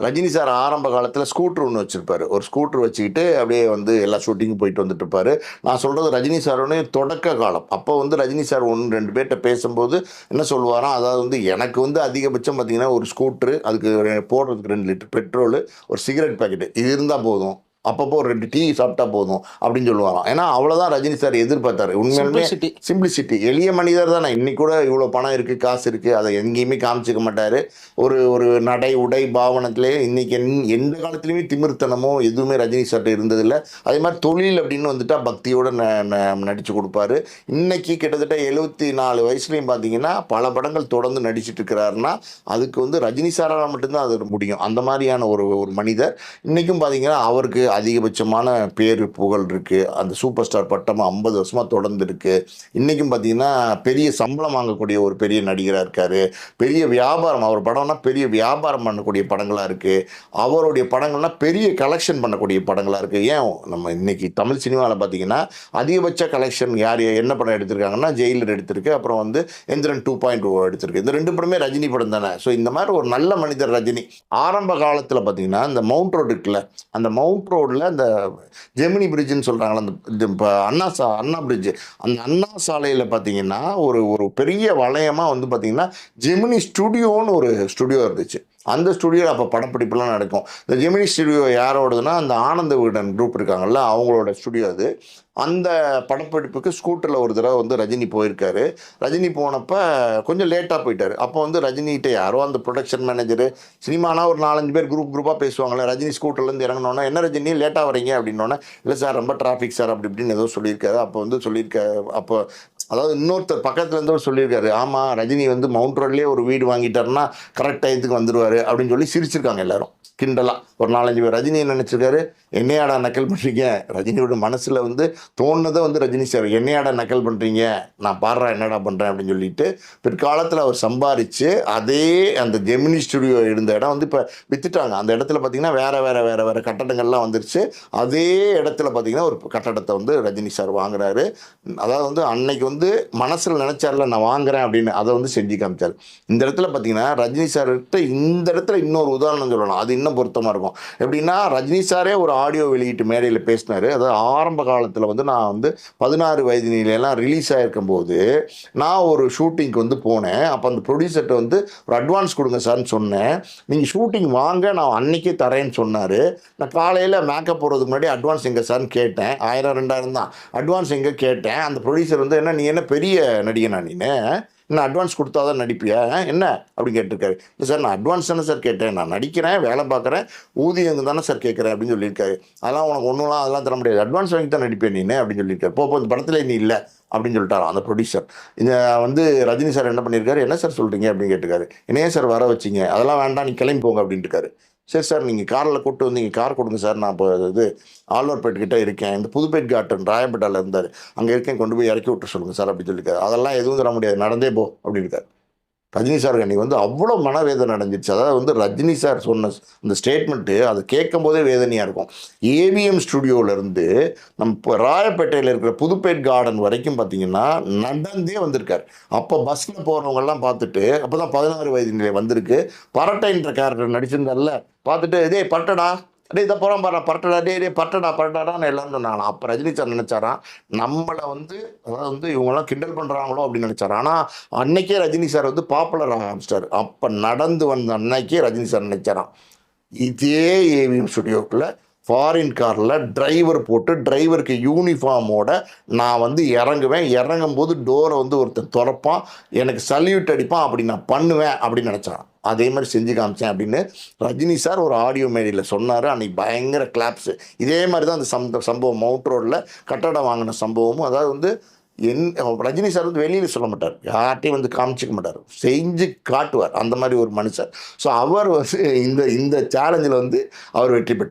Rajini sir ஆரம்ப காலத்தில் scooter ஒன்று வச்சுருப்பார். ஒரு ஸ்கூட்டர் வச்சுக்கிட்டு அப்படியே வந்து எல்லா ஷூட்டிங்கும் போயிட்டு வந்துட்டுருப்பாரு நான் சொல்கிறது ரஜினி சாரோட தொடக்க காலம். அப்போ வந்து ரஜினி சார் ஒன்று ரெண்டு பேர்கிட்ட பேசும்போது என்ன சொல்லுவாராம் அதாவது வந்து எனக்கு வந்து அதிகபட்சம் பார்த்தீங்கன்னா ஒரு ஸ்கூட்ரு அதுக்கு போடுறதுக்கு ரெண்டு லிட்டர் பெட்ரோலு ஒரு சிகரெட் பாக்கெட்டு இது இருந்தால் போதும். அப்பப்போ ஒரு ரெண்டு டீ சாப்பிட்டா போதும் அப்படின்னு சொல்லுவாராம். ஏன்னா அவ்வளோதான் ரஜினி சார் எதிர்பார்த்தாரு. உண்மையாலுமே. சிம்பிளிசிட்டி எளிய மனிதர் தானே. இன்னைக்கு கூட இவ்வளோ பணம் இருக்குது காசு இருக்குது அதை எங்கேயுமே காமிச்சிக்க மாட்டார். ஒரு ஒரு நடை உடை பாவனத்திலே இன்னைக்கு எந்- எந்த காலத்துலேயுமே திமிர்த்தனமோ எதுவுமே ரஜினி சார்ட்ட இருந்ததில்லை. அதே மாதிரி தொழில் அப்படின்னு வந்துட்டா பக்தியோட ந ந- நடிச்சு கொடுப்பாரு. இன்னைக்கு கிட்டத்தட்ட எழுபத்தி நாலு வயசுலையும் பார்த்தீங்கன்னா பல படங்கள் தொடர்ந்து நடிச்சிட்டு இருக்கிறாருன்னா அதுக்கு வந்து ரஜினி சாரால் மட்டும்தான் அது முடியும். அந்த மாதிரியான ஒரு ஒரு மனிதர். இன்னைக்கும் பார்த்தீங்கன்னா அவருக்கு அதிகபட்சமான பேர் புகழ் இருக்குது அந்த சூப்பர் ஸ்டார் பட்டம் ஐம்பது வருஷமாக தொடர்ந்துருக்கு இன்றைக்கும் பார்த்தீங்கன்னா பெரிய சம்பளம் வாங்கக்கூடிய ஒரு பெரிய நடிகராக இருக்கார். பெரிய வியாபாரம் அவர் படம்னா பெரிய வியாபாரம் பண்ணக்கூடிய படங்களாக இருக்குது அவருடைய படங்கள்னா பெரிய கலெக்ஷன் பண்ணக்கூடிய படங்களாக இருக்குது ஏன் நம்ம இன்றைக்கி தமிழ் சினிமாவில் பார்த்தீங்கன்னா அதிகபட்ச கலெக்ஷன் யார் என்ன படம் எடுத்திருக்காங்கன்னா ஜெயிலர் எடுத்திருக்கு. அப்புறம் வந்து எந்திரன் டூ பாயிண்ட் oh எடுத்திருக்கு. இந்த ரெண்டு படமே ரஜினி படம் தானே. ஸோ இந்த மாதிரி ஒரு நல்ல மனிதர் ரஜினி. ஆரம்ப காலத்தில் பார்த்தீங்கன்னா இந்த மவுண்ட் ரோடு இருக்குல்ல அந்த மவுண்ட் ரோடில் அந்த ஜெமினி பிரிட்ஜுன்னு சொல்கிறாங்களே அந்த இப்போ அண்ணா சா அண்ணா பிரிட்ஜு. அந்த அண்ணா சாலையில் பார்த்தீங்கன்னா ஒரு ஒரு பெரிய வளையமாக வந்து பார்த்தீங்கன்னா ஜெமினி ஸ்டுடியோன்னு ஒரு ஸ்டுடியோ இருந்துச்சு. அந்த ஸ்டுடியோவில் அப்போ படப்பிடிப்புலாம் நடக்கும். இந்த ஜெமினி ஸ்டுடியோ யாரோடதுன்னா அந்த ஆனந்த விகடன் குரூப் இருக்காங்கல்ல அவங்களோட ஸ்டுடியோ அது. அந்த படப்பிடிப்புக்கு ஸ்கூட்டரில் ஒரு தடவை வந்து ரஜினி போயிருக்காரு. ரஜினி போனப்போ கொஞ்சம் லேட்டாக போயிட்டார். அப்போ வந்து ரஜினிகிட்ட யாரோ அந்த ப்ரொடக்ஷன் மேனேஜரு சினிமானா ஒரு நாலஞ்சு பேர் குரூப் குரூப்பாக பேசுவாங்களே ரஜினி ஸ்கூட்டர்லேருந்து இறங்கினோன்னா என்ன ரஜினி லேட்டாக வரீங்க அப்படின்னோன்னே இல்லை சார் ரொம்ப டிராஃபிக் சார் அப்படி இப்படின்னு ஏதோ சொல்லியிருக்காரு. அப்போ வந்து சொல்லியிருக்காரு அப்போ அதாவது இன்னொருத்தர் பக்கத்துல இருந்தவர் சொல்லியிருக்காரு ஆமாம் ரஜினி வந்து மவுண்ட் ரோட்லேயே ஒரு வீடு வாங்கிட்டாருன்னா கரெக்ட் டயத்துக்கு வந்துருவாரு அப்படின்னு சொல்லி சிரிச்சிருக்காங்க எல்லாரும். கிண்டலா. ஒரு நாலஞ்சு பேர். ரஜினி நினச்சிருக்காரு? என்னையாடா நக்கல் பண்ணுறீங்க ரஜினியோட மனசில் வந்து தோணுனதை வந்து ரஜினி சார் என்னையாடா நக்கல் பண்ணுறீங்க நான் பாடுறா என்னடா பண்ணுறேன் அப்படின்னு சொல்லிட்டு பிற்காலத்தில் அவர் சம்பாரித்து அதே அந்த ஜெமினி ஸ்டுடியோ இருந்த இடம் வந்து இப்போ வித்துட்டாங்க. அந்த இடத்துல பார்த்தீங்கன்னா வேற வேற வேற வேற கட்டடங்கள்லாம் வந்துருச்சு. அதே இடத்துல பார்த்தீங்கன்னா ஒரு கட்டடத்தை வந்து ரஜினி சார் வாங்குறாரு. அதாவது வந்து அன்னைக்கு வந்து மனசில் நினச்சார்ல நான் வாங்குறேன் அப்படின்னு அதை வந்து செஞ்சு காமிச்சார். இந்த இடத்துல பார்த்தீங்கன்னா ரஜினி சார்கிட்ட இந்த இடத்துல இன்னொரு உதாரணம் சொல்லணும். அது இன்னும் பொருத்தமாக இருக்கும். எப்படின்னா ரஜினி சாரே ஒரு ஆடியோ வெளியீட்டு மேடையில் பேசினார். அதாவது ஆரம்ப காலத்தில் வந்து நான் வந்து பதினாறு வயதினிலெல்லாம் ரிலீஸ் ஆகிருக்கும் போது நான் ஒரு ஷூட்டிங்க்கு வந்து போனேன். அப்போ அந்த ப்ரொடியூசர்கிட்ட வந்து ஒரு அட்வான்ஸ் கொடுங்க சார்னு சொன்னேன். நீங்கள் ஷூட்டிங் வாங்க நான் அன்னைக்கே தரேன்னு சொன்னார். நான் காலையில் மேக்கப் போடுறதுக்கு முன்னாடி அட்வான்ஸ் எங்கே சார்னு கேட்டேன். ஆயிரம் ரெண்டாயிரம் தான். அட்வான்ஸ் எங்கே கேட்டேன். அந்த ப்ரொடியூசர் வந்து என்ன நீ என்ன பெரிய நடிகனா நீனு இன்னும் அட்வான்ஸ் கொடுத்தா தான் நடிப்பியா? என்ன? அப்படின்னு கேட்டிருக்காரு. இல்லை சார் நான் அட்வான்ஸ் தானே சார் கேட்டேன். நான் நடிக்கிறேன் வேலை பார்க்குறேன் ஊதியம் தானே சார் கேட்குறேன் அப்படின்னு சொல்லியிருக்காரு. அதெல்லாம் உனக்கு ஒன்றுலாம் அதெல்லாம் தர முடியாது. அட்வான்ஸ் வாங்கி தான் நடிப்பேன் நீனு அப்படின்னு சொல்லியிருக்காரு. போ இந்த படத்தில் நீ இல்லை அப்படின்னு சொல்லிட்டாராம் அந்த ப்ரொடியூசர் இந்த வந்து ரஜினி சார் என்ன பண்ணியிருக்காரு? என்ன சார் சொல்கிறீங்க அப்படின்னு கேட்டிருக்காரு. என்னையே சார் வர வச்சிங்க. அதெல்லாம் வேண்டாம் நீ கிளம்பி போங்க அப்படின்ட்டுருக்காரு சரி சார் நீங்கள் காரில் கூப்பிட்டு வந்தீங்க. கார் கொடுங்க சார். நான் இப்போ இது ஆழ்வார்பேட்டு கிட்டே இருக்கேன். இந்த புதுப்பேட் காட்டன் ராயப்பேட்டாவில் இருந்தார். அங்கே இருக்கேன். கொண்டு போய் இறக்கி விட்டு சொல்லுங்கள் சார் அப்படின்னு சொல்லியிருக்காரு. அதெல்லாம் எதுவும் தர முடியாது. நடந்தே போ அப்படின்னு இருக்காரு. ரஜினி சார் அன்றைக்கி வந்து அவ்வளோ மனவேதனை அடைஞ்சிருச்சு. அதாவது வந்து ரஜினி சார் சொன்ன அந்த ஸ்டேட்மெண்ட்டு அதை கேட்கும் போதே வேதனையாக இருக்கும் ஏவிஎம் ஸ்டுடியோவிலேருந்து நம்ம இப்போ ராயப்பேட்டையில் இருக்கிற புதுப்பேட் கார்டன் வரைக்கும் பார்த்தீங்கன்னா நடந்தே வந்திருக்கார். அப்போ பஸ்ஸில் போகிறவங்கெல்லாம் பார்த்துட்டு அப்போ தான் பதினாறு வயது நிலை வந்திருக்கு. பரட்டைன்ற கேரக்டர் நடிச்சிருந்தார்ல பார்த்துட்டு இதே பரட்டடா. டே இதை போகிறோம் பாரு பரட்டடா டே டே பரட்டடா பரட்டடான்னு எல்லாரும் சொன்னாங்க அப்போ ரஜினி சார் நினச்சாராம் நம்மளை வந்து அதாவது வந்து இவங்கெல்லாம் கிண்டல் பண்ணுறாங்களோ அப்படின்னு நினச்சாரு ஆனால் அன்னைக்கே ரஜினி சார் வந்து பாப்புலர் ஆரம்பிச்சிட்டார். அப்போ நடந்து வந்த அன்னைக்கே ரஜினி சார் நினச்சாராம். இதே ஏவிஎம் ஸ்டுடியோக்குள்ளே ஃபாரின் காரில் டிரைவர் போட்டு டிரைவருக்கு யூனிஃபார்மோட நான் வந்து இறங்குவேன். இறங்கும் போது டோரை வந்து ஒருத்தன் திறப்பான். எனக்கு சல்யூட் அடிப்பான். அப்படி நான் பண்ணுவேன் அப்படின்னு நினச்சான். அதே மாதிரி செஞ்சு காமிச்சேன் அப்படின்னு ரஜினி சார் ஒரு ஆடியோ மேடையில் சொன்னார். அன்னைக்கு பயங்கர கிளாப்ஸு இதே மாதிரி தான் அந்த சம்ப சம்பவம். மவுண்ட் ரோடில் கட்டடம் வாங்கின சம்பவமும். அதாவது வந்து என் ரஜினி சார் வந்து வெளியில் சொல்ல மாட்டார். யார்ட்டையும் வந்து காமிச்சிக்க மாட்டார். செஞ்சு காட்டுவார். அந்த மாதிரி ஒரு மனுஷர். ஸோ அவர் வந்து இந்த இந்த சேலஞ்சில் வந்து அவர் வெற்றி பெற்றார்.